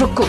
రుక్కు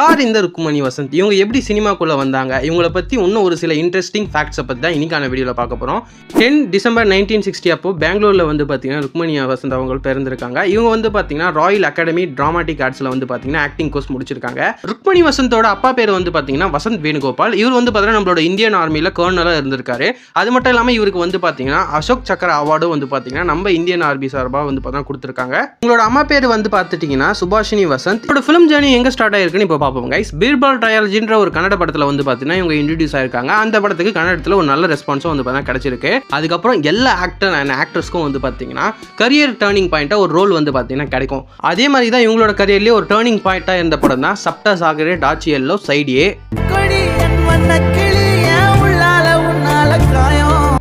யார் இந்த ருக்குமணி வசந்த்? இவங்க எப்படி சினிமாக்குள்ளே வந்தாங்க? இவங்களை பற்றி இன்னும் ஒரு சில இன்ட்ரெஸ்டிங் ஃபேக்ட்ஸை பற்றி தான் இன்னைக்கான வீடியோவில் பார்க்க போகிறோம் டென் டிசம்பர் நைன்டீன் சிக்ஸ்டி அப்போ பெங்களூரில் வந்து பார்த்தீங்கன்னா ருக்மணி வசந்த் அவங்க பிறந்திருக்காங்க. இவங்க வந்து பார்த்தீங்கன்னா ராயல் அகாடமி டிராமாட்டிக் ஆர்ட்ஸில் வந்து பார்த்தீங்கன்னா ஆக்டிங் கோர்ஸ் முடிச்சிருக்காங்க. ருக்மணி வசந்தோட அப்பா பேர் வந்து பார்த்தீங்கன்னா வசந்த் வேணுகோபால். இவர் வந்து பார்த்தீங்கன்னா நம்மளோட இந்தியன் ஆர்மியில் கர்னலாக இருந்திருக்காரு. அது மட்டும் இல்லாமல் இவருக்கு வந்து பார்த்தீங்கன்னா அசோக் சக்கர அவார்டும் வந்து பார்த்தீங்கன்னா நம்ம இந்தியன் ஆர்மி சார்பாக வந்து பார்த்தீங்கன்னா கொடுத்துருக்காங்க. உங்களோட அம்மா பேர் வந்து பார்த்துட்டிங்கன்னா சுபாஷினி வசந்த். இதோட ஃபிலிம் ஜேர்னி எங்கே ஸ்டார்ட் ஆயிருக்குன்னு இப்போ பார்ப்போம் கைஸ் பீர்பால் டயாலஜின்ற ஒரு கன்னட படத்தில் வந்து பார்த்தீங்கன்னா இவங்க இன்ட்ரடியூஸ் ஆயிருக்காங்க. அந்த படத்துக்கு கன்னடத்தில் ஒரு நல்ல ரெஸ்பான்ஸும் வந்து பார்த்தீங்கன்னா கிடைச்சிருக்கு. அதுக்கப்புறம் எல்லா ஆக்டர் அண்ட் ஆக்ட்ரஸ்க்கும் வந்து பார்த்தீங்கன்னா கரியர் டேர்னிங் பாயிண்ட்டாக ஒரு ரோல் வந்து பார்த்தீங்கன்னா கிடைக்கும். அதே மாதிரி தான் இவங்களோட கரியர்லேயே ஒரு டேர்னிங் பாயிண்ட்டாக இருந்த படம் தான் சப்டா சாகரே டாச்சி எல்லோ சைடியே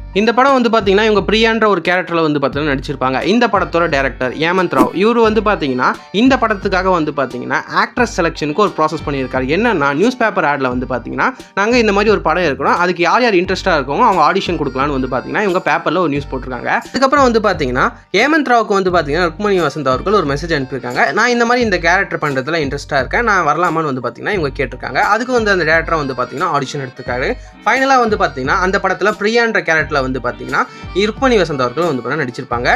இந்த படம் வந்து பார்த்தீங்கன்னா இவங்க பிரியான்ற ஒரு கேரக்டரில் வந்து பார்த்தீங்கன்னா நடிச்சிருப்பாங்க இந்த படத்தோட டேரக்டர் ஏமந்த் ராவ் இவர் வந்து பார்த்தீங்கன்னா இந்த படத்துக்காக வந்து பார்த்தீங்கன்னா ஆக்ட்ரஸ் செலெக்ஷனுக்கு ஒரு ப்ராசஸ் பண்ணியிருக்காரு என்னன்னா நியூஸ் பேப்பர் ஆடில் வந்து பார்த்தீங்கன்னா நாங்கள் இந்த மாதிரி ஒரு படம் இருக்கணும் அதுக்கு யார் யார் இன்ட்ரெஸ்ட்டாக இருக்கவங்க அவங்க ஆடிஷன் கொடுக்கலான்னு வந்து பார்த்தீங்கன்னா இவங்க பேப்பரில் ஒரு நியூஸ் போட்டிருக்காங்க அதுக்கப்புறம் வந்து பார்த்தீங்கன்னா ஏமந்த் ராவுக்கு வந்து பார்த்தீங்கன்னா ருக்மணி வசந்த் அவர்கள் ஒரு மெசேஜ் அனுப்பியிருக்காங்க நான் இந்த மாதிரி இந்த கேரக்டர் பண்ணுறதுல இன்ட்ரெஸ்ட்டாக இருக்கேன் நான் வரலாமான்னு வந்து பார்த்தீங்கன்னா இவங்க கேட்டிருக்காங்க அதுக்கு வந்து அந்த டேரக்டரை வந்து பார்த்தீங்கன்னா ஆடிஷன் எடுத்திருக்காரு ஃபைனலாக வந்து பார்த்தீங்கன்னா அந்த படத்தில் பிரியான்ற கேரக்டரில் வந்து பார்த்தீங்கன்னா ருக்மணி வசந்த் அவர்கள் வந்து பார்த்தீங்கன்னா நடிச்சிருப்பாங்க.